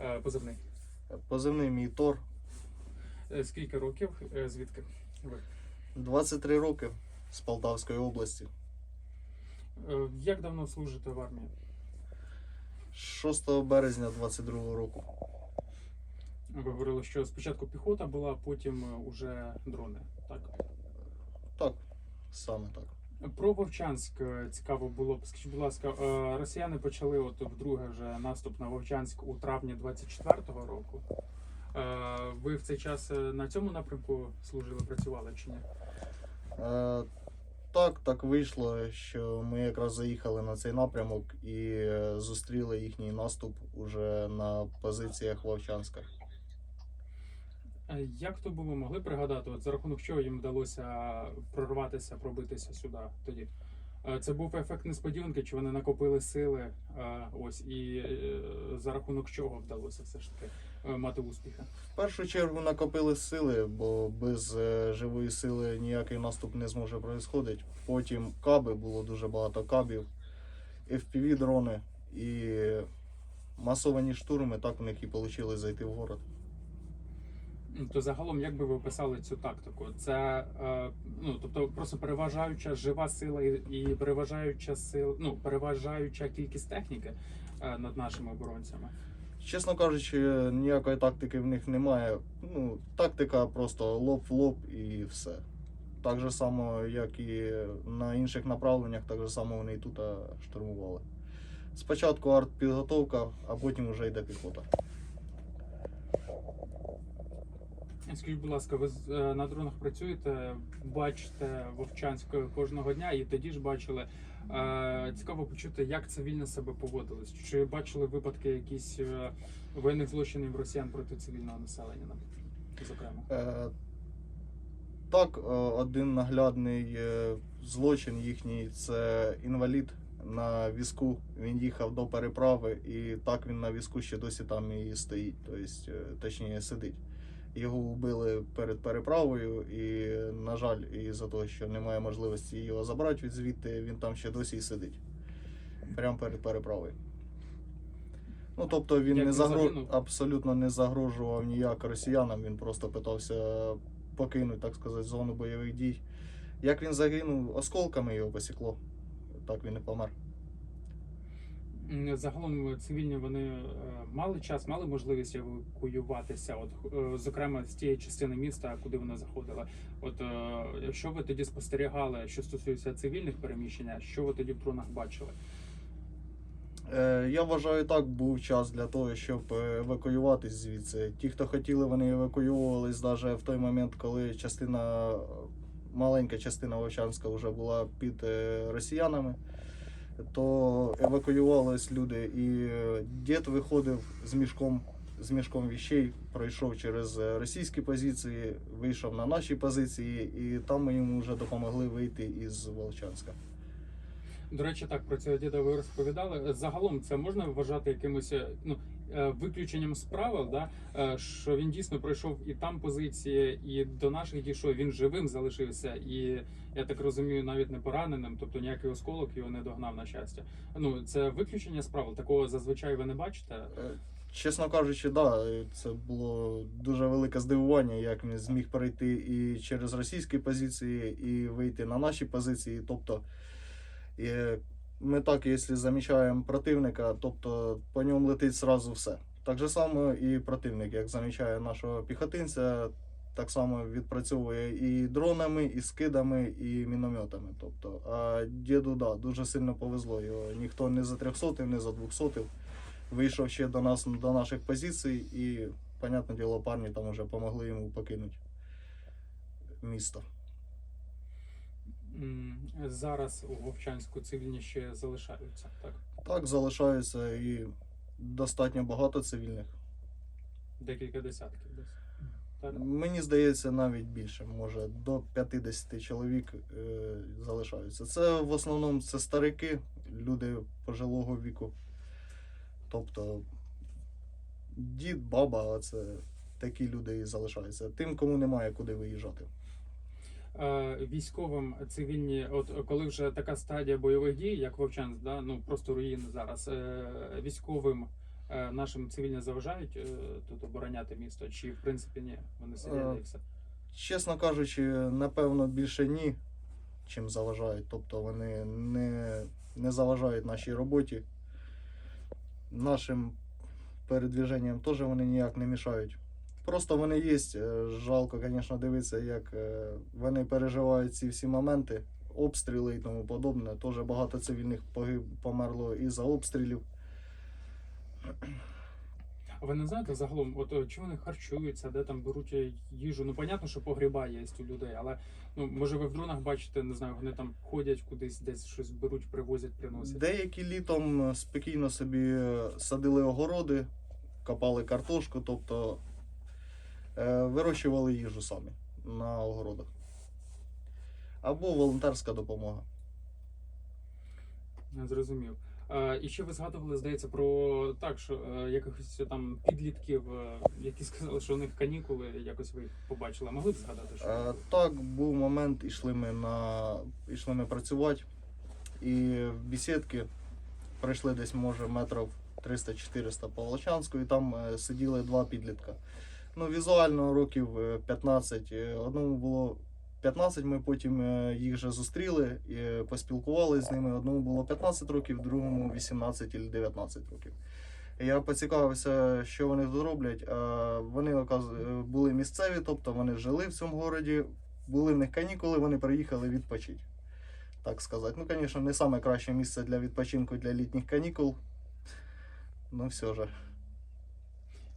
Е, Позивний. Позивний мій Тор. Е, Скільки років? Е, Звідки ви? 23 роки з Полтавської області. Як давно служите в армії? 6 березня 22 року. Ви говорили, що спочатку піхота була, потім е, уже дрони. Так Так, саме так. Про Вовчанськ е, цікаво було. Скажіть, будь ласка, е, росіяни почали от вдруге вже наступ на Вовчанськ у травні 24-го року. Е, Ви в цей час на цьому напрямку служили, працювали чи ні? Так, так вийшло, що ми якраз заїхали на цей напрямок і зустріли їхній наступ уже на позиціях Вовчанська. Е, Як то було, могли пригадати, от за рахунок чого їм вдалося прорватися, пробитися сюди тоді? Е, Це був ефект несподіванки, чи вони накопили сили? е, Ось і за рахунок чого вдалося все ж таки мати успіхи? В першу чергу накопили сили, бо без живої сили ніякий наступ не зможе происходити. Потім каби, було дуже багато кабів, FPV дрони і масовані штурми, так у них і вийшло зайти в город. То загалом, як би ви описали цю тактику? Це е, ну тобто просто переважаюча жива сила і, переважаюча сила, ну переважаюча кількість техніки е, над нашими оборонцями. Чесно кажучи, ніякої тактики в них немає. Ну, тактика просто лоб в лоб і все. Так же само, як і на інших направленнях, так же само вони і тут штурмували. Спочатку артпідготовка, а потім вже йде піхота. Скажіть, будь ласка, ви е, на дронах працюєте, бачите Вовчанськ кожного дня, і тоді ж бачили. Е, Цікаво почути, як цивільно себе поводились. Чи бачили випадки якісь е, воєнних злочинів росіян проти цивільного населення, зокрема? Так, один наглядний злочин їхній це інвалід на візку. Він їхав до переправи, і так він на візку ще досі там і стоїть, тобто, точніше сидить. Його вбили перед переправою, і, на жаль, і за те, що немає можливості його забрати від звідти, він там ще досі і сидить. Прямо перед переправою. Ну, тобто він Як не він загро... абсолютно не загрожував ніяк росіянам, він просто питався покинути, так сказати, зону бойових дій. Як він загинув, осколками його посікло. Так він і помер. Загалом цивільні вони е, мали час, мали можливість евакуюватися, от е, зокрема з тієї частини міста, куди вони заходили. От е, що ви тоді спостерігали, що стосується цивільних переміщення, що ви тоді в дронах бачили? Е, я вважаю, так був час для того, щоб е, евакуюватись звідси. Ті, хто хотіли, вони евакуювались навіть в той момент, коли частина, маленька частина Вовчанська вже була під е, росіянами, то евакуювались люди. І дід виходив з мішком, з мішком віщей, пройшов через російські позиції, вийшов на наші позиції, і там ми йому вже допомогли вийти із Волчанська. До речі, так про цього діда ви розповідали. Загалом це можна вважати якимось е, ну е, виключенням з правил, да е, що він дійсно пройшов і там позиції, і до наших дійшов. Він живим залишився, і я так розумію, навіть не пораненим, тобто ніякий осколок його не догнав на щастя. Ну це виключення з правил. Такого зазвичай ви не бачите. Е, Чесно кажучи, да, е, це було дуже велике здивування, як він зміг перейти і через російські позиції, і вийти на наші позиції. Тобто, е, ми так, якщо замічаємо противника, тобто по ньому летить зразу все. Так же само і противник, як замічає нашого піхотинця, так само відпрацьовує і дронами, і скидами, і мінометами. Тобто, а діду, да, дуже сильно повезло. Його ніхто не за 300, не за 200 вийшов ще до нас до наших позицій, і, понятне діло, парні там вже допомогли йому покинути місто. Зараз у Вовчанську цивільні ще залишаються. Так Так, залишаються і достатньо багато цивільних. декілька десятків десь. Так. Мені здається, навіть більше, може до 50 чоловік е, залишаються. Це в основному це старики, люди пожилого віку. Тобто дід, баба, це такі люди і залишаються. Тим, кому немає куди виїжджати. Е, військовим цивільні, от коли вже така стадія бойових дій, як Вовчанськ, да, ну просто руїни зараз. Е, військовим е, нашим цивільно заважають тут обороняти місто? Чи в принципі ні? Вони сидять і все? Чесно кажучи, напевно, більше ні, чим заважають. Тобто вони не, не заважають нашій роботі. Нашим передвіженням теж вони ніяк не мішають. Просто вони є. е, Жалко, звісно, дивитися, як е, вони переживають ці всі моменти, обстріли і тому подобне. Теж багато цивільних погиб, померло із-за обстрілів. А ви не знаєте загалом, от е, чи вони харчуються, де там беруть їжу? Ну, понятно, що погріба є у людей, але ну може ви в дронах бачите, не знаю, вони там ходять кудись, десь щось беруть, привозять, приносять. Деякі літом спокійно собі садили огороди, копали картошку, тобто вирощували їжу самі на огородах. Або волонтерська допомога. Зрозумів. Е, і ще ви згадували, здається, про так, що е, якихось там підлітків, е, які сказали, що у них канікули, якось ви їх побачили. Могли б згадати, що Е, так, був момент, ішли ми на ішли ми працювати, і в бесідки пройшли десь, може, метрів 300-400 по Волочанську, і там е, сиділи два підлітка. Ну, візуально років е, 15. Е, Одному було 15, ми потім е, їх вже зустріли і поспілкувалися з ними. Одному було 15 років, другому 18 чи 19 років. Я поцікавився, що вони тут роблять. Вони були місцеві, тобто вони жили в цьому городі, були в них канікули, вони приїхали відпочити. Так сказати. Ну, звісно, не найкраще місце для відпочинку для літніх канікул. Ну, все ж.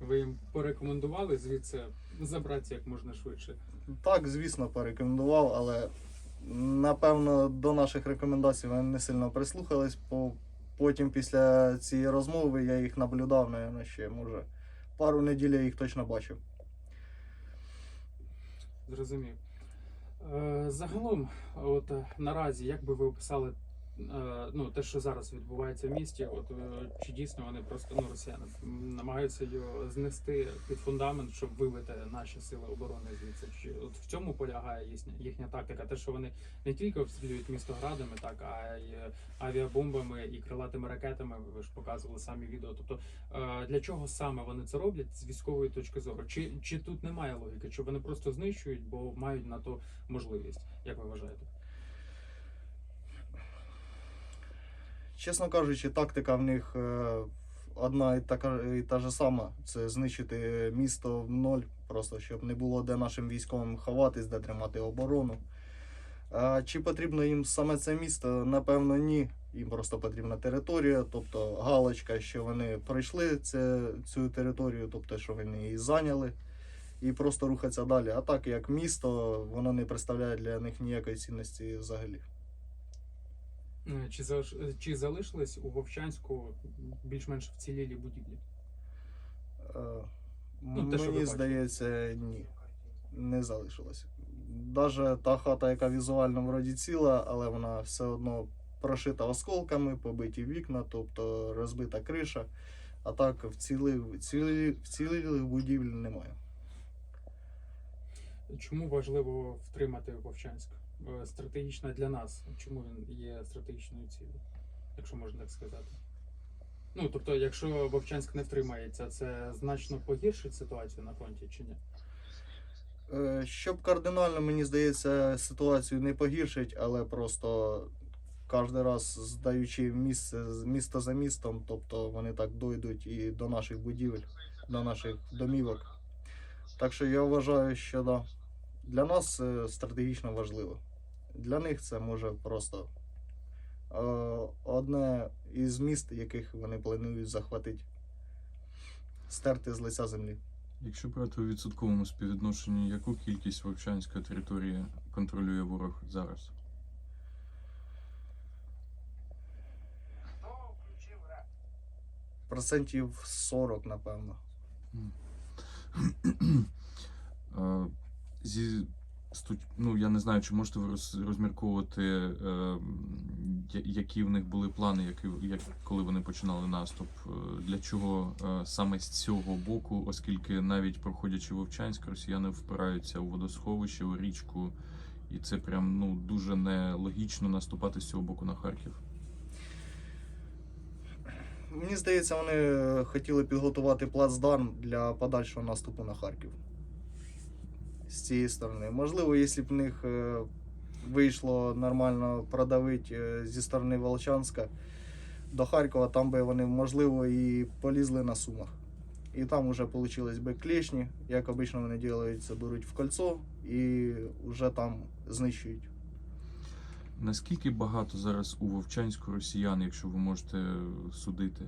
Ви їм порекомендували звідси забратися як можна швидше. Так, звісно, порекомендував, але напевно до наших рекомендацій вони не сильно прислухались. Бо потім після цієї розмови я їх наблюдав, напевно, ще може пару неділь я їх точно бачив. Зрозумів. Е, загалом, от е, наразі, як би ви описали ну, те, що зараз відбувається в місті, от е, чи дійсно вони просто ну, росіяни намагаються його знести під фундамент, щоб вибити наші сили оборони звідси? Чи от в цьому полягає їхня, їхня тактика? Те, що вони не тільки обстрілюють місто градами, так а й е, авіабомбами і крилатими ракетами. Ви ж показували самі відео. Тобто Е, Для чого саме вони це роблять з військової точки зору? Чи, чи тут немає логіки? Чи вони просто знищують, бо мають на то можливість? Як ви вважаєте? Чесно кажучи, тактика в них е, одна і така і та ж сама: це знищити місто в ноль, просто щоб не було де нашим військовим ховатись, де тримати оборону. А чи потрібно їм саме це місто? Напевно, ні. Їм просто потрібна територія, тобто галочка, що вони пройшли це, цю територію, тобто, що вони її зайняли, і просто рухатися далі. А так як місто, воно не представляє для них ніякої цінності взагалі. Е, Чи, залиш- чи залишились у Вовчанську більш-менш вцілілі будівлі? Е, Ну, те, що ви Мені здається, ні. Не залишилось. Даже та хата, яка візуально вроді ціла, але вона все одно прошита осколками, побиті вікна, тобто розбита криша. А так вцілив, вцілі, вцілілих будівель немає. Чому важливо втримати Вовчанськ? Е, Стратегічно для нас. Чому він є стратегічною цілею, якщо можна так сказати? Ну, тобто, якщо Вовчанськ не втримається, це значно погіршить ситуацію на фронті чи ні? Е, Щоб кардинально, мені здається, ситуацію не погіршить, але просто кожен раз здаючи місце, місто за містом, тобто вони так дойдуть і до наших будівель, до наших домівок. Так що я вважаю, що да, для нас стратегічно важливо. Для них це може просто е, одне із міст, яких вони планують захватити, стерти з лиця землі. Якщо брати у відсотковому співвідношенні, яку кількість вовчанської території контролює ворог зараз? Процентів 40, напевно. Зі ну, я не знаю, чи можете ви роз- розмірковувати, е, які в них були плани, які, як, коли вони починали наступ. Е, Для чого е, саме з цього боку, оскільки навіть проходячи Вовчанськ, росіяни впираються у водосховище, у річку, і це прям ну дуже нелогічно наступати з цього боку на Харків. Мені здається, вони е, хотіли підготувати плацдарм для подальшого наступу на Харків. З цієї сторони. Можливо, якщо б в них е, вийшло нормально продавити е, зі сторони Волчанська до Харкова, там би вони, можливо, і полізли на сумах. І там вже вийшли би клешні, як обично вони роблять, це беруть в кольцо і вже там знищують. Наскільки багато зараз у Вовчанську росіян, якщо ви можете судити?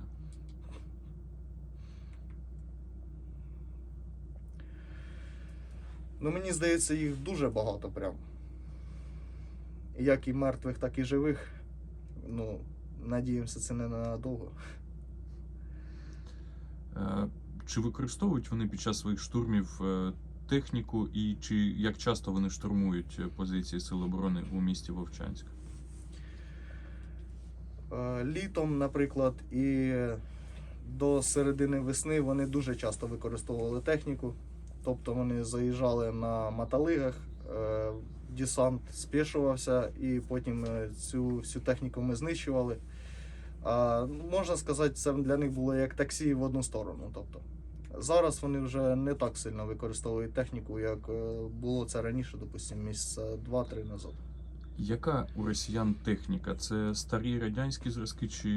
Ну, мені здається, їх дуже багато прям. Як і мертвих, так і живих. Ну, надіємося, це не надовго. Е, Чи використовують вони під час своїх штурмів е, техніку, і чи як часто вони штурмують е, позиції Сил оборони у місті Вовчанськ? Літом, наприклад, і до середини весни вони дуже часто використовували техніку. Тобто вони заїжджали на мотолигах, е, десант спішувався, і потім е, цю всю техніку ми знищували. Можна сказати, це для них було як таксі в одну сторону. Тобто, зараз вони вже не так сильно використовують техніку, як е, було це раніше, допустимо, місяця два-три назад. Яка у росіян техніка? Це старі радянські зразки, чи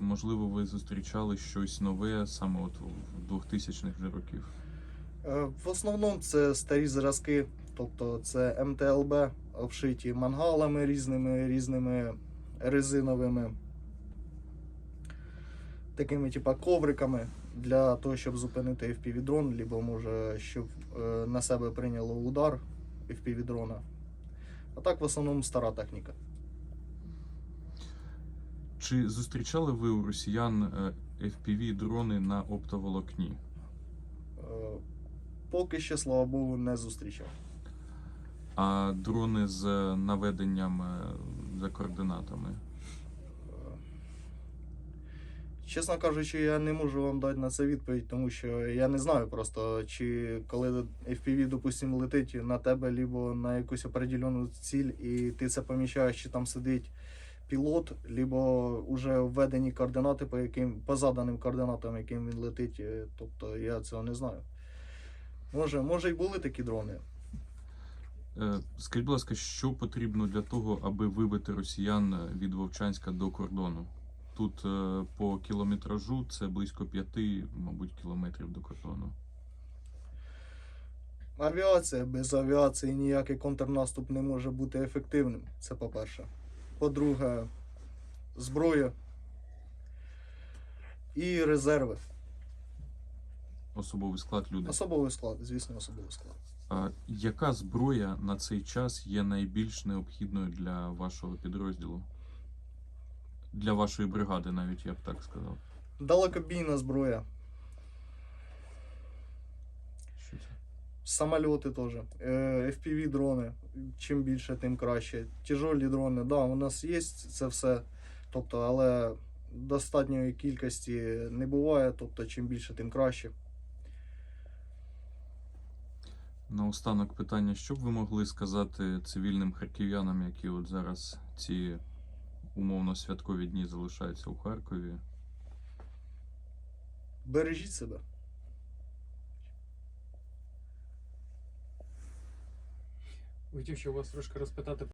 можливо ви зустрічали щось нове саме от в 2000-х вже років? Е, В основному це старі зразки, тобто це МТЛБ, обшиті мангалами різними, різними резиновими, такими типа ковриками для того, щоб зупинити FPV-дрон, або може, щоб е, на себе прийняло удар FPV-дрона. А так в основному стара техніка. Чи зустрічали ви у росіян е, FPV-дрони на оптоволокні? Е, Поки ще, слава Богу, не зустрічав. А дрони з наведенням е, за координатами? Чесно кажучи, я не можу вам дати на це відповідь, тому що я не знаю просто, чи коли FPV, допустимо, летить на тебе, либо на якусь определену ціль, і ти це помічаєш, чи там сидить пілот, либо вже введені координати, по яким по заданим координатам, яким він летить. Е, Тобто я цього не знаю. Може, може й були такі дрони. Е, Скажіть, будь ласка, що потрібно для того, аби вибити росіян від Вовчанська до кордону? Тут е, по кілометражу це близько п'яти, мабуть, кілометрів до кордону. Авіація без авіації ніякий контрнаступ не може бути ефективним. Це по-перше. По-друге, зброя і резерви. Особовий склад людей. Особовий склад, звісно, особовий склад. А яка зброя на цей час є найбільш необхідною для вашого підрозділу? Для вашої бригади, навіть я б так сказав. Далекобійна зброя, Що це? самольоти теж, е, FPV дрони. Чим більше, тим краще. Тяжолі дрони, да, у нас є це все. Тобто, але достатньої кількості не буває. Тобто, чим більше, тим краще. Наостанок питання, що б ви могли сказати цивільним харків'янам, які от зараз ці умовно святкові дні залишаються у Харкові? Бережіть себе. Хотів ще у вас трошки розпитати